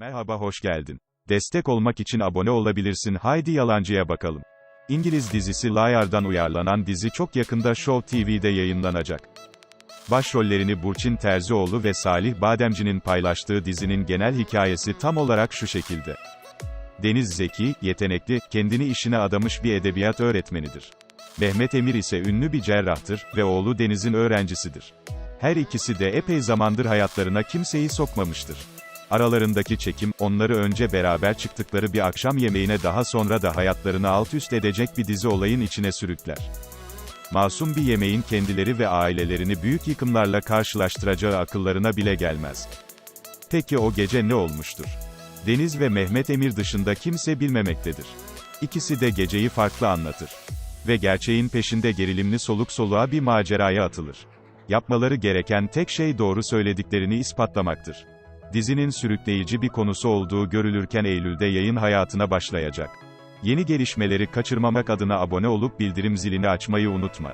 Merhaba hoş geldin. Destek olmak için abone olabilirsin. Haydi yalancıya bakalım. İngiliz dizisi Liar'dan uyarlanan dizi çok yakında Show TV'de yayınlanacak. Başrollerini Burçin Terzioğlu ve Salih Bademci'nin paylaştığı dizinin genel hikayesi tam olarak şu şekilde. Deniz zeki, yetenekli, kendini işine adamış bir edebiyat öğretmenidir. Mehmet Emir ise ünlü bir cerrahtır ve oğlu Deniz'in öğrencisidir. Her ikisi de epey zamandır hayatlarına kimseyi sokmamıştır. Aralarındaki çekim, onları önce beraber çıktıkları bir akşam yemeğine daha sonra da hayatlarını alt üst edecek bir dizi olayın içine sürükler. Masum bir yemeğin kendileri ve ailelerini büyük yıkımlarla karşılaştıracağı akıllarına bile gelmez. Peki o gece ne olmuştur? Deniz ve Mehmet Emir dışında kimse bilmemektedir. İkisi de geceyi farklı anlatır. Ve gerçeğin peşinde gerilimli soluk soluğa bir maceraya atılır. Yapmaları gereken tek şey doğru söylediklerini ispatlamaktır. Dizinin sürükleyici bir konusu olduğu görülürken Eylül'de yayın hayatına başlayacak. Yeni gelişmeleri kaçırmamak adına abone olup bildirim zilini açmayı unutma.